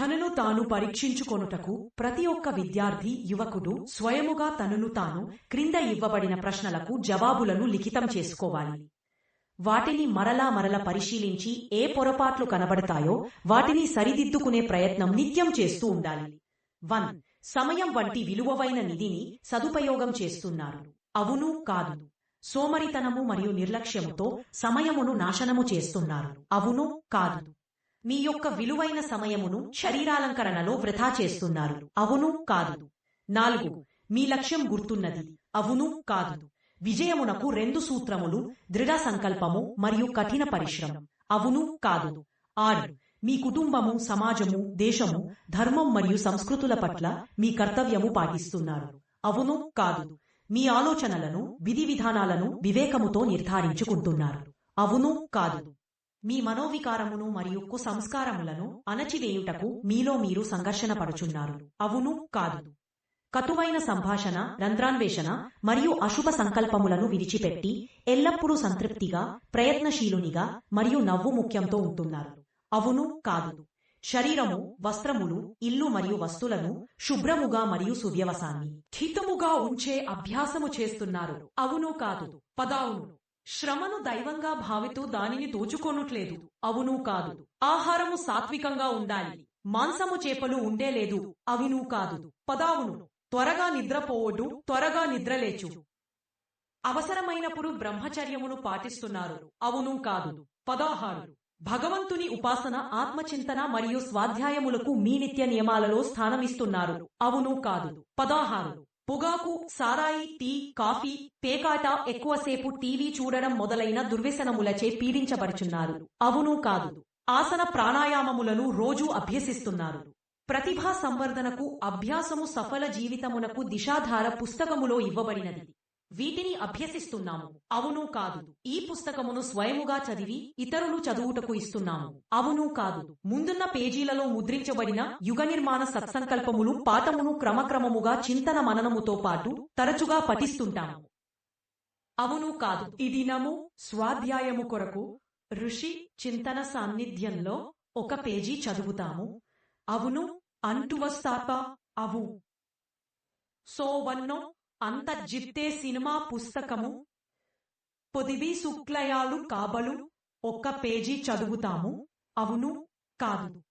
తనను తాను పరీక్షించుకొనుటకు ప్రతి ఒక్క విద్యార్థి యువకుడు స్వయముగా తనను తాను క్రింద ఇవ్వబడిన ప్రశ్నలకు జవాబులను లిఖితం చేసుకోవాలి. వాటిని మరలా మరల పరిశీలించి ఏ పొరపాట్లు కనబడతాయో వాటిని సరిదిద్దుకునే ప్రయత్నం నిత్యం చేస్తూ ఉండాలి. వన్. సమయం వంటి విలువైన నిధిని సదుపయోగం చేస్తున్నారు. అవును కాదు. సోమరితనము మరియు నిర్లక్ష్యముతో సమయమును నాశనము చేస్తున్నారు. అవును కాదు. మీ యొక్క విలువైన సమయమును శరీరాలంకరణలో వృధా చేస్తున్నారు. అవును కాదు. నాలుగు మీ లక్ష్యం గుర్తున్నది. అవును కాదు. విజయమునకు రెండు సూత్రములు దృఢ సంకల్పము మరియు కఠిన పరిశ్రమ. అవును కాదు. ఆరు మీ కుటుంబము సమాజము దేశము ధర్మం మరియు సంస్కృతుల పట్ల మీ కర్తవ్యము పాటిస్తున్నారు. అవును కాదు. మీ ఆలోచనలను విధి విధానాలను వివేకముతో నిర్ధారించుకుంటున్నారు. అవును కాదు. మీ మనోవికారమును మరియు కుసంస్కారములను అణచివేయుటకు మీలో మీరు సంఘర్షణ పడుచున్నారు. అవును కాదు. కటువైన సంభాషణ రంధ్రాన్వేషణ మరియు అశుభ సంకల్పములను విడిచిపెట్టి ఎల్లప్పుడూ సంతృప్తిగా ప్రయత్నశీలునిగా మరియు నవ్వు ముఖ్యంతో ఉంటున్నారు. అవును కాదు. శరీరము వస్త్రములు ఇల్లు మరియు వస్తువులను శుభ్రముగా మరియు సువ్యవసాన్ని హితముగా ఉంచే అభ్యాసము చేస్తున్నారు. అవును కాదు. పదావును శ్రమను దైవంగా భావితూ దానిని దోచుకోనుట్లేదు. అవును కాదు. ఆహారము సాత్వికంగా ఉండాలి. మాంసము చేపలు ఉండేలేదు అవినూ కాదు. పదావును. త్వరగా నిద్రపోవడు త్వరగా నిద్రలేచు. అవసరమైనప్పుడు బ్రహ్మచర్యమును పాటిస్తున్నారు. అవును కాదు. పదాహారు. భగవంతుని ఉపాసన ఆత్మచింతన మరియు స్వాధ్యాయములకు మీ నిత్య నియమాలలో స్థానమిస్తున్నారు. అవును కాదు. పదాహారు. పొగాకు సారాయి టీ కాఫీ పేకాట ఎక్కువసేపు టీవీ చూడడం మొదలైన దుర్వ్యసనములచే పీడించబడుచున్నారు. అవును కాదు. ఆసన ప్రాణాయామములను రోజూ అభ్యసిస్తున్నారు. ప్రతిభా సంవర్ధనకు అభ్యాసము సఫల జీవితమునకు దిశాధార పుస్తకములో ఇవ్వబడినది. వీటిని అభ్యసిస్తున్నాము. అవును కాదు. ఈ పుస్తకమును స్వయముగా చదివి ఇతరులు చదువుటకు ఇస్తున్నాము. అవును కాదు. ముందున్న పేజీలలో ముద్రించబడిన యుగ నిర్మాణ సత్సంకల్పములు పాఠమును క్రమక్రమముగా చింతన మననముతో పాటు తరచుగా పఠిస్తుంటాము. అవును కాదు. ఈ దినము స్వాధ్యాయము కొరకు ఋషి చింతన సాన్నిధ్యంలో ఒక పేజీ చదువుతాము. అవును. అంటువస్తాప. అవు. సో వన్నో అంత జిత్తే సినిమా పుస్తకము పొదివి శుక్లయాలు కాబలు ఒక్క పేజీ చదువుతాము. అవును కాదు.